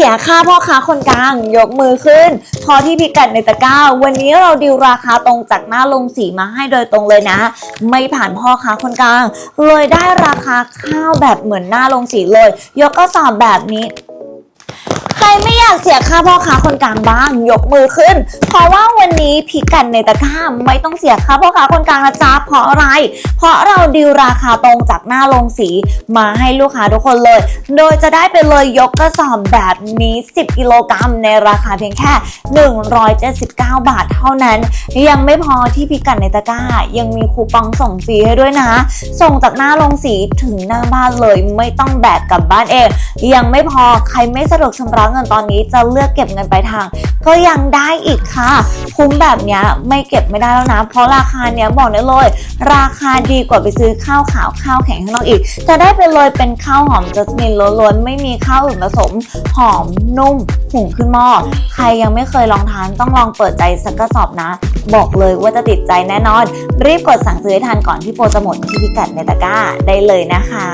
สียค่าพ่อค้าคนกลาง ยกมือขึ้น พอที่พิกัดในตะกร้า วันนี้เราดิวราคาตรงจากหน้าลงสีมาให้โดยตรงเลยนะ ไม่ผ่านพ่อค้าคนกลาง เลยได้ราคาข้าวแบบเหมือนหน้าลงสีเลย ยกก็สอบแบบนี้ ไม่อยากเสียค่าพ่อค้าคนกลางบ้างยกมือขึ้น เพราะว่าวันนี้พิกัดในตะกร้าไม่ต้องเสียค่าพ่อค้าคนกลางนะจ๊ะเพราะอะไร เพราะเราดิวราคาตรงจากหน้าลงสีมาให้ลูกค้าทุกคนเลย โดยจะได้ไปเลยยกกระสอบแบบนี้ 10 กิโลกรัมในราคาเพียงแค่ 179 บาทเท่านั้น ยังไม่พอที่พิกัดในตะกร้า ยังมีคูปองส่งฟรีให้ด้วยนะ ส่งจากหน้าลงสีถึงหน้าบ้านเลยไม่ต้องแบกกลับบ้านเอง ยังไม่พอใครไม่สะดวกชำระเงินตอนนี้จะเลือกเก็บเงินปลายทาง ก็ยังได้อีกค่ะ คุ้มแบบเนี้ยไม่เก็บไม่ได้แล้วนะ เพราะราคาเนี้ยบอกได้เลย ราคาดีกว่าไปซื้อข้าวขาวข้าวแข็งข้างนอกอีก จะได้ไปเลยเป็นข้าวหอมจัสมินล้วนๆไม่มีข้าวอื่นผสมหอมนุ่มหุงขึ้นหม้อใครยังไม่เคยลองทานต้องลองเปิดใจสักกระสอบนะ บอกเลยว่าจะติดใจแน่นอน รีบกดสั่งซื้อให้ทันก่อนที่โปรจะหมดที่พิกัดในตะกร้าได้เลยนะคะ